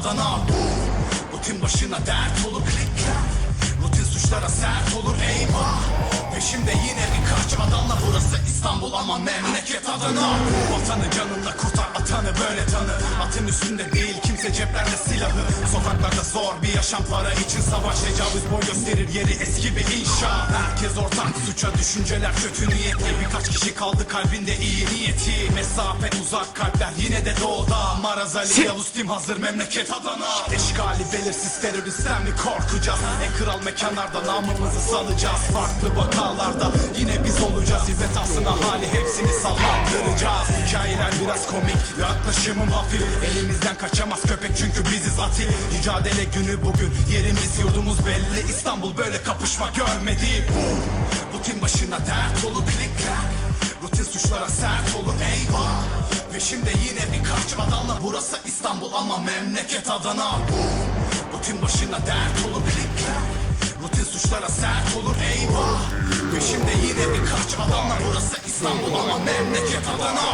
Adana. Rutin başına dert olur klikler Rutin suçlara sert olur eyvah. Peşimde yine birkaç adamla burası İstanbul ama memleket Adana. Vatanı canınla kurtar atanı böyle tanı. Atın üstünde değil kimse ceplerle silahı. Sokaklarda zor bir yaşam para için savaş Tecavüz boy gösterir yeri. Eski bir inşa Herkes ortak suça. Düşünceler kötü niyetli. Birkaç kişi kaldı kalbinde iyi niyeti. Mesafe uzak kalpler yine de doğuda. Maraz Ali Yavuz Tim hazır memleket Adana. Eşkali belirsiz teröristten mi korkacağız? En kral mekanlarda namımızı salacağız. Farklı vakalarda yine biz olacağız. İzzet aslına hali hepsini sallandıracağız biraz komik yaklaşımım hafif. Elimizden kaçamaz köpek çünkü biziz atil Mücadele günü bugün yerimiz yurdumuz belli. İstanbul böyle kapışma görmedi. Rutin başına dert olur klikler Rutin suçlara sert olur eyvah. Peşimde yine birkaç adamla burası İstanbul ama memleket Adana. Rutin başına dert olur klikler Rutin suçlara sert olur eyvah. Peşimde yine birkaç adamla burası İstanbul ama memleket Adana.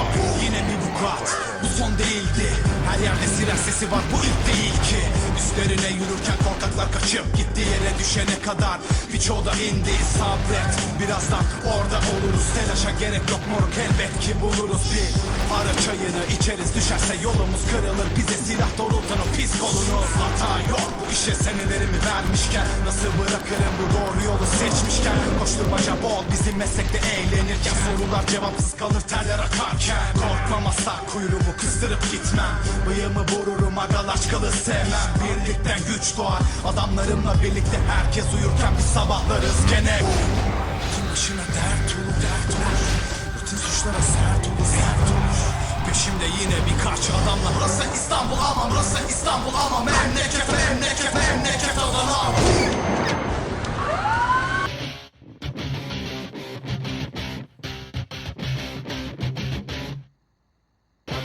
Yine bir vukuat bu son değildi. Her yerde siren sesi var. Bu ilk değil ki. Üstlerine yürürken korkaklar kaçıp gitti yere düşene kadar. Birçoğu da indi. Sabret. Birazdan orada oluruz. Telaşa gerek yok moruk. Elbet ki buluruz. Bir Para çayını içeriz. Düşerse yolumuz kırılır. Bize silah doğrultan o pis kolunuz Hata yok. Bu işe senelerimi vermişken Nasıl bırakırım bu doğru yolu seçmişken? Koşturmaca bol. Bizim meslekte eğlenirken Sorular cevapsız kalır terler akarken. Korkmam asla kuyruğumu kıstırıp gitmem. Bıyığımı vururum agalaçkalı sevmem. Birlikten güç doğar adamlarımla birlikte Herkes uyurken biz sabahlarız. Gene Rutin başına dert olur dert olur? Rutin suçlara sert olur sert olur. Peşimde yine birkaç adamla. Burası İstanbul ama burası İstanbul ama. Memleket memleket memleket Adana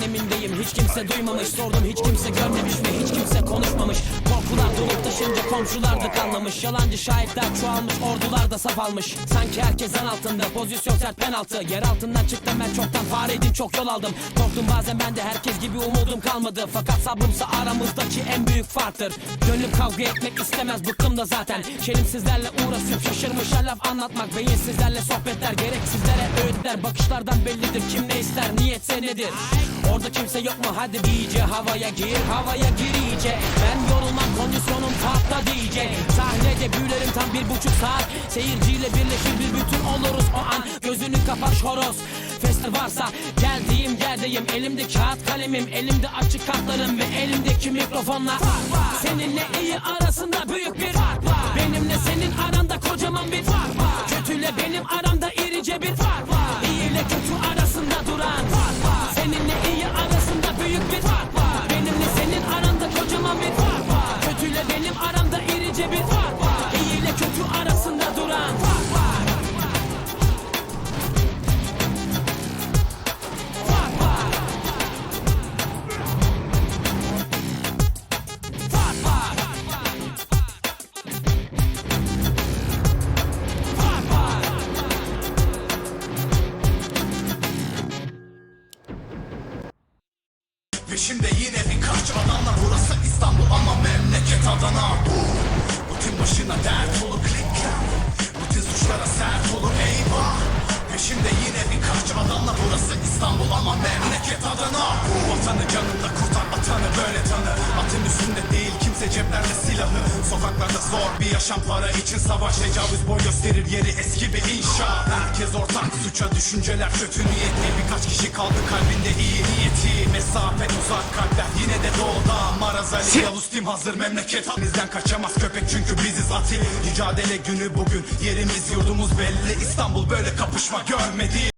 Maymunlar cehennemindeyim hiç kimse duymamış Sordum hiç kimse görmemiş ve hiç kimse konuşmamış. Korkular dolup taşınca komşular da kanlamış. Yalancı şahitler çoğalmış ordular da saf almış. Sanki herkes zan altında pozisyon sert penaltı Yer altından çıktım ben çoktan fareydim çok yol aldım. Korktum bazen ben de herkes gibi umudum kalmadı. Fakat sabrımsa aramızdaki en büyük farktır. Gönlüm kavga etmek istemez bıktım da zaten. Şerimsizlerle uğraşıp şaşırmışlar laf anlatmak Beyinsizlerle sohbetler gereksizlere öğütler. Bakışlardan bellidir kim ne ister niyetse nedir Orada kimse yok mu? Hadi iyice havaya gir. Havaya gir iyice. Ben yorulmam kondisyonum tahta diyecek Sahnede büyülerim tam bir buçuk saat. Seyirciyle birleşir bir bütün oluruz o an. Gözünü kapat horoz Festival varsa geldiğim yerdeyim Elimde kağıt kalemim Elimde açık kartlarım Ve elimdeki mikrofonla Seninle iyi arasında büyük Peşimde yine birkaç adamla burası İstanbul ama memleket Adana. Rutin başına dert olur klikler. Rutin suçlara sert olur eyvah. Peşimde yine birkaç adamla burası İstanbul ama memleket Adana. Vatanı canınla kurtar atanı böyle tanı Atın üstünde Sokaklarda zor bir yaşam. Para için savaş Tecavüz boy gösterir yeri eski bir inşa Herkes ortak suça düşünceler kötü niyetli. Birkaç kişi kaldı kalbinde iyi niyeti. Mesafe uzak kalpler yine de doğuda. Maraz Ali Yavuz Tim hazır memleket. Bizden kaçamaz köpek çünkü biziz atil Mücadele günü bugün yerimiz yurdumuz belli. İstanbul böyle kapışma görmedi